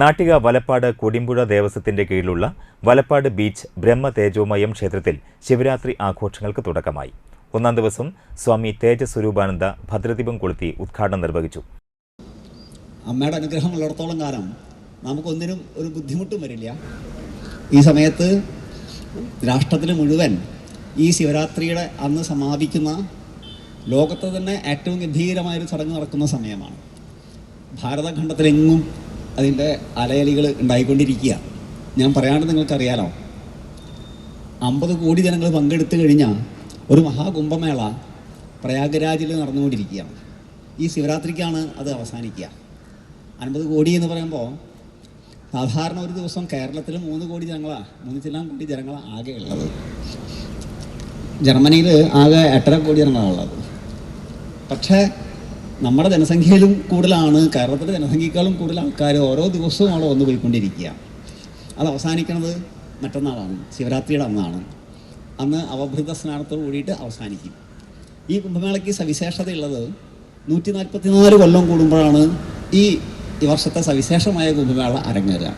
നാട്ടിക വലപ്പാട് കൊടിമ്പുഴ ദേവസ്വത്തിന്റെ കീഴിലുള്ള വലപ്പാട് ബീച്ച് ബ്രഹ്മ തേജോമയം ക്ഷേത്രത്തിൽ ശിവരാത്രി ആഘോഷങ്ങൾക്ക് തുടക്കമായി. ഒന്നാം ദിവസം സ്വാമി തേജസ്വരൂപാനന്ദ ഭദ്രദീപം കൊളുത്തി ഉദ്ഘാടനം നിർവഹിച്ചു. അമ്മയുടെ അനുഗ്രഹം ഉള്ളിടത്തോളം കാലം നമുക്കൊന്നിനും ഒരു ബുദ്ധിമുട്ടും വരില്ല. ഈ സമയത്ത് രാഷ്ട്രത്തിന് മുഴുവൻ ഈ ശിവരാത്രിയുടെ അന്ന് സമാപിക്കുന്ന ലോകത്ത് തന്നെ ഏറ്റവും ഗംഭീരമായൊരു ചടങ്ങ് നടക്കുന്ന സമയമാണ്. ഭാരതഖണ്ഡത്തിലെങ്ങും അതിന്റെ അലയലികൾ ഉണ്ടായിക്കൊണ്ടിരിക്കുക. ഞാൻ പറയാണ്ട് നിങ്ങൾക്കറിയാലോ. അമ്പത് കോടി ജനങ്ങൾ പങ്കെടുത്തു കഴിഞ്ഞാൽ ഒരു മഹാകുംഭമേള പ്രയാഗരാജിൽ നടന്നുകൊണ്ടിരിക്കുകയാണ്. ഈ ശിവരാത്രിക്കാണ് അത് അവസാനിക്കുക. അൻപത് കോടി എന്ന് പറയുമ്പോൾ സാധാരണ ഒരു ദിവസം കേരളത്തിൽ മൂന്ന് കോടി ജനങ്ങളാണ് മൂന്ന് ചില്ലാം കോടി ജനങ്ങളാണ് ആകെ ഉള്ളത്. ജർമ്മനിയിൽ ആകെ എട്ടര കോടി ജനങ്ങളാണ് ഉള്ളത്. പക്ഷേ നമ്മുടെ ജനസംഖ്യയിലും കൂടുതലാണ് കേരളത്തിന്റെ ജനസംഖ്യക്കാളും കൂടുതൽ ആൾക്കാർ ഓരോ ദിവസവും അവിടെ വന്നു പോയിക്കൊണ്ടിരിക്കുക. അത് അവസാനിക്കുന്നത് മറ്റന്നാളാണ് ശിവരാത്രിയുടെ അന്നാണ്. അന്ന് അവഭൃത സ്നാനത്തോട് കൂടിയിട്ട് അവസാനിക്കും. ഈ കുംഭമേളയ്ക്ക് സവിശേഷതയുള്ളത് നൂറ്റി നാൽപ്പത്തിനാല് കൊല്ലം കൂടുമ്പോഴാണ് ഈ ഈ വർഷത്തെ സവിശേഷമായ Kumbh Mela അരങ്ങേറുക.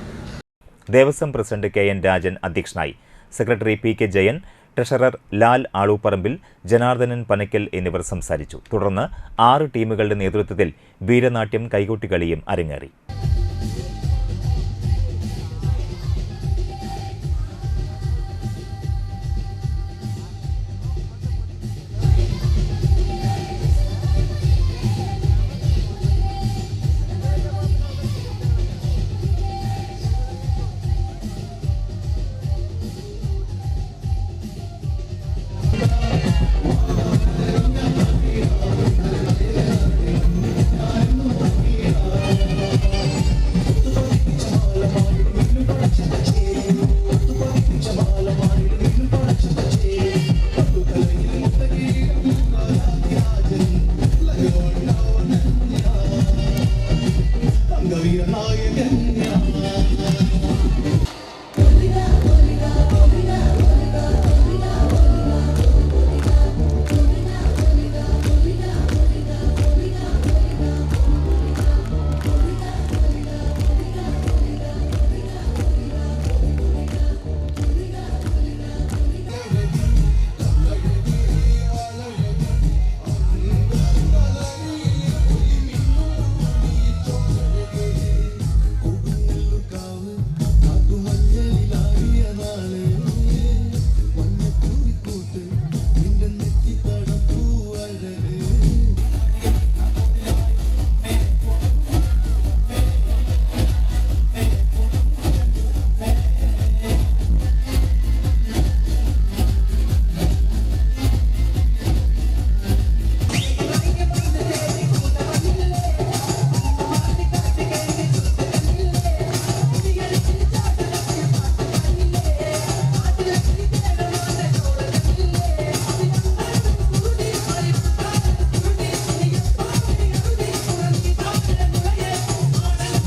Devaswom president K N Rajan അധ്യക്ഷനായി. Secretary P K Jayan treasurer Lal Aluparambil Janardhanan Panakkal എന്നിവർ സംസാരിച്ചു. തുടർന്ന് ആറ് ടീമുകളുടെ നേതൃത്വത്തിൽ വീരനാട്യം കൈകൊട്ടിക്കളിയും അരങ്ങേറി.